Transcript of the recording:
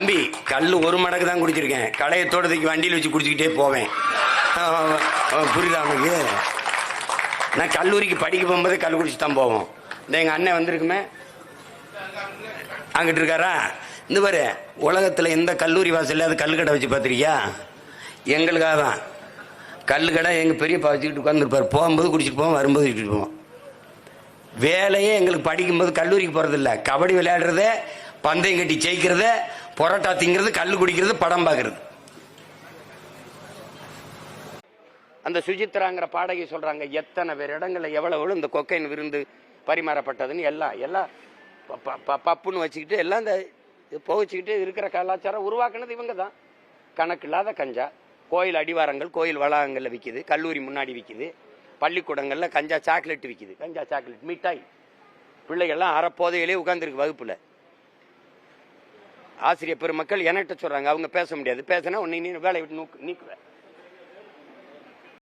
தம்பி கல் ஒரு மடக்கு தான் குடிச்சிருக்கேன். களையத்தோட தோட்டத்துக்கு வண்டியில் வச்சு குடிச்சிக்கிட்டே போவேன். புரியுதா உனக்கு? நான் கல்லூரிக்கு படிக்க போகும்போது கல் குடிச்சு தான் போவோம். இந்த எங்கள் அண்ணன் வந்திருக்குமே அங்கிட்டு இருக்காரா? இந்த பாரு உலகத்தில் எந்த கல்லூரி வாசல்ல அது கல் கடை வச்சு பார்த்துருக்கியா? எங்களுக்காக தான். கல் கடை எங்கள் பெரியப்பா வச்சுக்கிட்டு உட்காந்துருப்பார் போகும்போது குடிச்சிட்டு போவோம் வரும்போது வச்சுட்டு போவோம். வேலையே எங்களுக்கு படிக்கும்போது கல்லூரிக்கு போகிறதில்ல கபடி விளையாடுறதே பந்தயம் கட்டி ஜெயிக்கிறத பொரோட்டா திங்கிறது கல் குடிக்கிறது படம் பார்க்கறது. அந்த சுஜித்ராங்கிற பாடகி சொல்றாங்க எத்தனை பேர் இடங்களில் எவ்வளவு இந்த கொக்கைன் விருந்து பரிமாறப்பட்டதுன்னு எல்லாம் எல்லாம் ப- ப- ப- பப்புன்னு வச்சுக்கிட்டு எல்லாம் இந்த புகைச்சிக்கிட்டு இருக்கிற கலாச்சாரம் உருவாக்குனது இவங்க தான் கணக்கு இல்லாத கஞ்சா. கோயில் அடிவாரங்கள் கோயில் வளாகங்களில் விற்கிது கல்லூரி முன்னாடி விற்கிது பள்ளிக்கூடங்களில் கஞ்சா சாக்லேட் விற்கிது கஞ்சா சாக்லேட் மிட்டாய். பிள்ளைகள்லாம் அறப்போதையிலே உட்காந்துருக்கு வகுப்பில். ஆசிரியர் பெருமக்கள் என்கிட்ட சொல்றாங்க. அவங்க பேச முடியாது. பேசினா உன்னை நீ வேலையை விட்டு நூக்கு நீக்குவேன்